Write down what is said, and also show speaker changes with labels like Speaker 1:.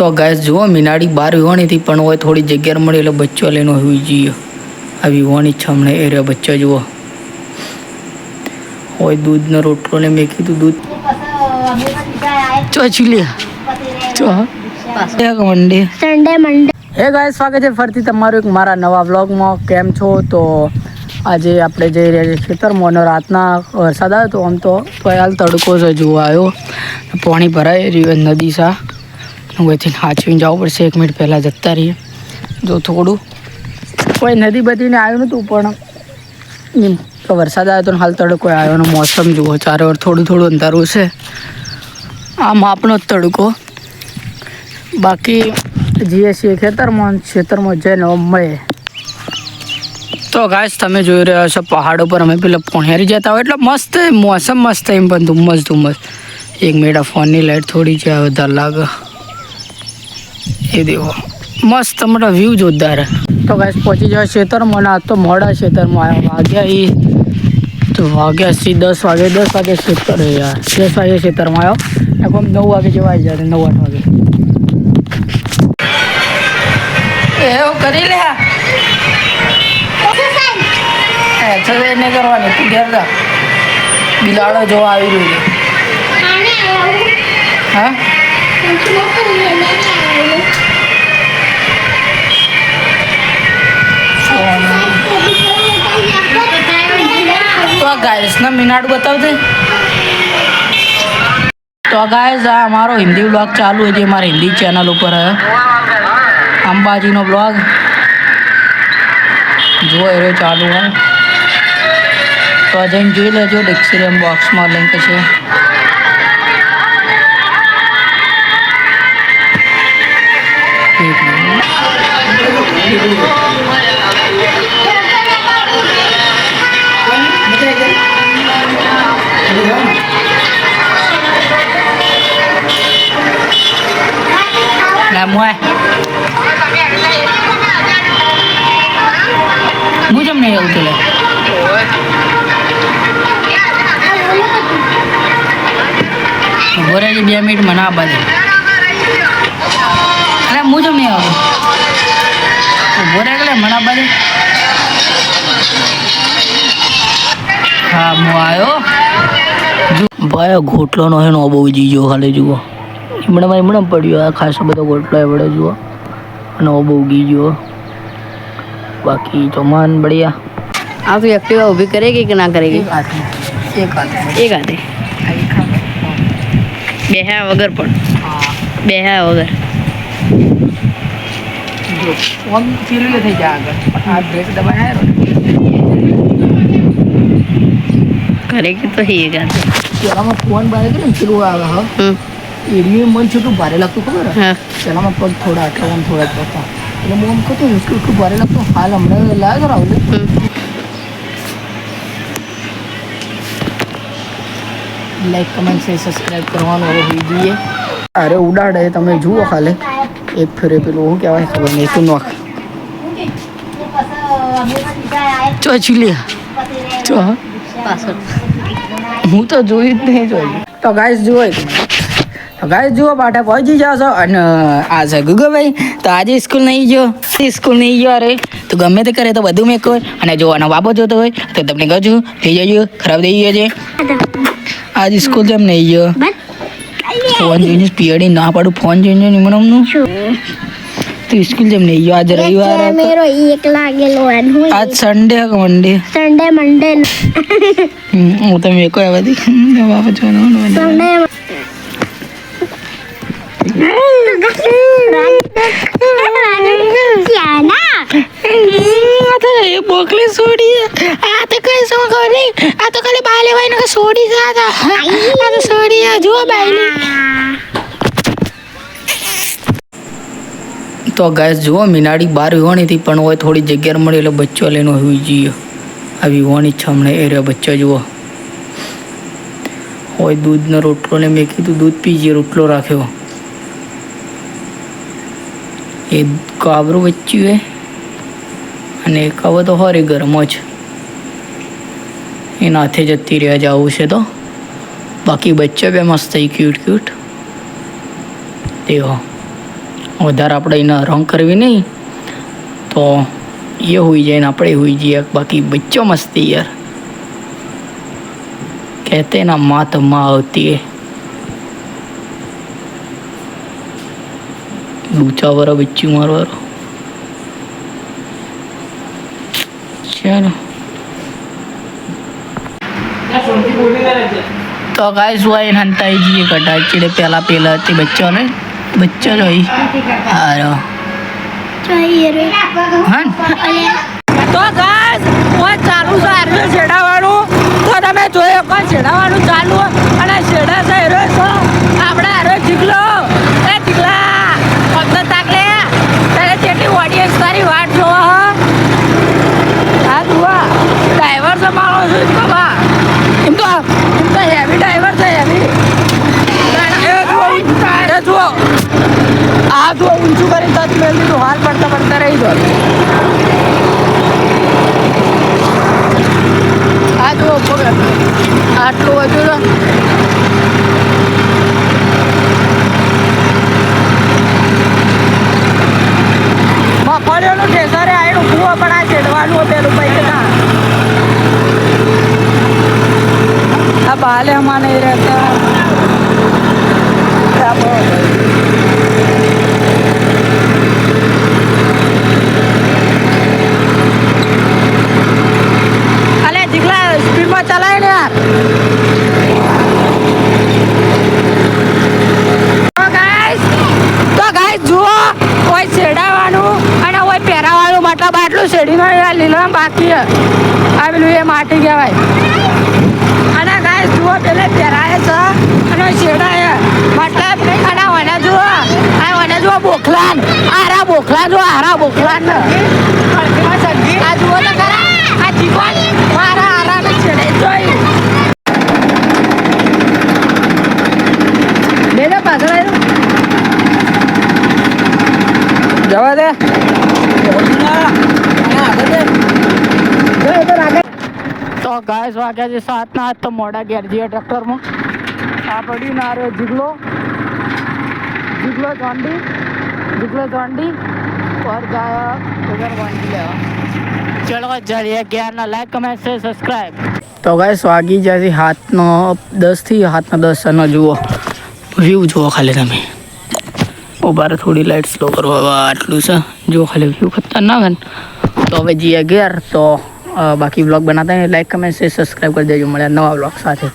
Speaker 1: તો ગાય જુઓ મીનાડી બાર હતી પણ હોય થોડી જગ્યા મળી એટલે બચ્ચો લઈને હોવી જોઈએ. આ વિવાણી છે હમણે એ બચ્ચો જુઓ. હોય દૂધનો રોટલો ને મેં કીધું દૂધ. ચો ચીલિયા ચો એક
Speaker 2: સન્ડે મંડે.
Speaker 1: હે ગાય સ્વાગત છે ફરીથી તમારું એક મારા નવા વ્લોગમાં. કેમ છો? તો આજે આપણે જઈ રહ્યા છીએ ખેતરમાં અને રાતના વરસાદ આવ્યો તો આમ તો હાલ તડકો છે જોવા આવ્યો. પાણી ભરાઈ રહ્યું નદી સા. અહીંથી સાચવીને જવું પડશે. એક મિનિટ પહેલાં જતા રહીએ. જો થોડું કોઈ નદી બધીને આવ્યું નહોતું પણ વરસાદ આવ્યો તો હાલ તડકો આવ્યો અને મોસમ જુઓ, ચારે વાર થોડું થોડું અંધારું છે. આ માપનો જ તડકો. બાકી જઈએ છીએ ખેતરમાં ખેતરમાં જઈને મળે. તો ગાય તમે જોઈ રહ્યા છો પહાડ ઉપર અમે પેલા પોણેરી જતા હોય. એટલે મસ્ત મોસમ, મસ્ત એમ પણ ધુમ્મસ ધુમ્મસ. એક મિનિટ ફોનની લાઇટ થોડી છે વધારે લાગે. એ દેવો. મસ્ત મોટા વ્યૂ જોરદાર. તો ગાઈસ પહોંચી જાય ખેતરમાં આજ તો મોડા ખેતરમાં આવ્યા વાગ્યા એ તો વાગ્યા સી દસ વાગે દસ વાગે ખેતર યાર. દસ વાગે ખેતરમાં આવ્યો એમ નવ વાગે જેવા આવી જાય નવ આઠ વાગે. એવું કરી લે એક્સરસાઇઝ નહીં કરવાની તું ઘેર જા. બિલાડો જોવા આવી રહ્યું છે. હા? તો આ ગાયસના મિનાડ બતાવજે. તો ગાયસ આ અમારો હિન્દી બ્લોગ ચાલુ છે જે હિન્દી ચેનલ ઉપર અંબાજીનો બ્લોગ જો એ ચાલુ હોય તો જઈને જોઈ લેજો ડિસ્ક્રિપ્શન બોક્સમાં લિંક છે. Thank minute là mua mua trong này từ này બોરાજી બે મિનિટ મને બાજુ અરે હું જમ નહીં આવું બોરા એટલે મને આપવા દે હા હું આવ્યો ભાઈ ઘોટલોનો હે નો બહુ જીજો ખાલી જુઓ. હમણાં હમણાં પડ્યો આ ખાસો બધો ગોટલો પડ્યો જુઓ. નવો બહુ ગી જુઓ બાકી ચોમાન બળિયા આ
Speaker 2: તો એક્ટિવા ઊભી કરેગી કે ના કરેગી?
Speaker 1: એક હાથે. એક
Speaker 2: હાથે. બેહ્યા વગર પણ. બેહ્યા વગર.
Speaker 1: ફોન ચીલું થઈ જાય આગળ. આ બ્રેક કરે
Speaker 2: કે તો હે એક
Speaker 1: હાથે. ફોન બારે કે ને ચીલું આવે હા? એડીએ મન તો ભારે લાગતું ખબર પેલામાં પગ થોડા અટકાવવાનું થોડા જ એટલે હું આમ કહું એટલું એટલું ભારે લાગતું હાલ હમણાં લાગે Rahul like comment share subscribe કરવાનું હવે હોઈ જોઈએ. અરે ઉડાડે તમે જુઓ ખાલે. એક ફેરે પેલું હું કહેવાય? ખબર નહીં તું નોખ. ચો ચુલિયા ચો હું. તો જોઈ જ નહીં જોઈ. તો ગાઈસ જોઈ. ગાઈસ જુઓ પાઠે પહોંચી જાઓ છો અને આ છે ગુગુભાઈ. તો આજે સ્કૂલ નહીં ગયો. સ્કૂલ નહીં ગયો અરે તો ગમે તે કરે તો બધું મેં કોઈ અને જોવાનો બાબો જોતો હોય તો તમને કહું થઈ જજો ખરાબ થઈ ગયો છે. આજ સ્કૂલ જેમ નહીં ગયો? ફોન જોઈને પીએડી ના પાડું ફોન જોઈને નિમણમનું તું સ્કૂલ જેમ નહીં ગયો? આજે રવિવાર હતો.
Speaker 2: મેરો એક લાગેલો
Speaker 1: આજ સન્ડે કે મંડે
Speaker 2: સન્ડે મંડે
Speaker 1: હું તો મેં કોઈ બધી બાપા જોવાનું
Speaker 2: સન્ડે
Speaker 1: આ તો કઈ શું આ તો ખાલી બાય લેવાય છોડી જાતા આ આ જુઓ બાયલી. તો ગાય જુઓ, મીનાડી બાર વિવાણી હતી પણ હોય, થોડી જગ્યા મળી એટલે બચ્ચો લઈને હોવી જઈએ આ વિવાણી છે હમણે એ રહ્યો બચ્ચો, જુઓ. હોય દૂધનો રોટલો ને મેં કીધું, દૂધ પીજીએ રોટલો રાખ્યો. એ કાબરું વચ્ચ્યું હે. અને એક હવે તો હોરી ગરમ જ. એનાથી જતી રહ્યા જવું છે તો. બાકી બચ્ચા બે મસ્ત ક્યુટ ક્યુટ દેવો વધારે આપણે એને રંગ કરવી નહીં. તો એ હોઈ જાય ને આપણે હોઈ જઈએ. બાકી બચ્ચો મસ્તી યાર. કહેતે ના માતમાં આવતી है ડૂચાવાળા બચ્ચી મારવાળો ચાલો. તો ગાઈસ વાઈન હંતાઈ જઈએ કટા ચીડે પહેલા પહેલા તે બચ્ચાને બચ્ચા જોઈ હારો. તો ગાઈસ હું ચાલુ સારું છેડાવાનું તો તમે જોયો કોણ છેડાવાનું ચાલુ અને છેડા આ જુઓ ઊંચું કરી તત મેં તો હાલ પડતા પડતા રહી ગયો. આ પગ આટલું વધુ તો મફળીઓનું ઠેસરે આવીને ઊભું પણ આ ચેડવાનું પેલું પૈકી ના આ બાલે હમારે નહીં રહેતા આ બહુ અલે જીગલા સ્પીડમાં ચલાય ને યાર તો ગાઈસ તો ગાઈસ જુઓ કોઈ છેડાવાનું અને કોઈ પહેરાવાનું મતલબ આટલું શેડીનો યાર બાકી. આ એ માટી કહેવાય. અને ગાય જુઓ, પેલે પહેરાય છે, અને છેડાય મતલબ અને મને જુઓ આ મને જુઓ, બોખલાન. આરા બોખલા જુઓ, આરા બોખલાન. આ જુઓ તો ખરા, આ જીવન મારા આરાને છેડે જોઈ. બે જા પાછળ જવા દે તો ગાય વાગ્યા છે સાતના હાથ તો મોડા ઘેર જઈએ ટ્રેક્ટરમાં. આ પડી ના રહ્યો જીગલો. જીગલો ચોંડી જીગલો ચોંડી ઓર ગાય વગર વાંડી લેવા. ચલો જઈએ સબસ્ક્રાઈબ તો ગાય વાગી જાય છે હાથનો દસથી હાથના દસ, અને જુઓ. વ્યૂ જુઓ ખાલી તમે. ઉભારે થોડી લાઇટ સ્લો કરો. આટલું છે. જુઓ ખાલી વ્યૂ ખતરનાક તો હવે જઈએ ઘેર, તો બાકી બ્લોગ બનાતા લાઈક કમેન્ટ છે સબસ્ક્રાઈબ કરી દેજો. મળ્યા નવા બ્લોગ સાથે.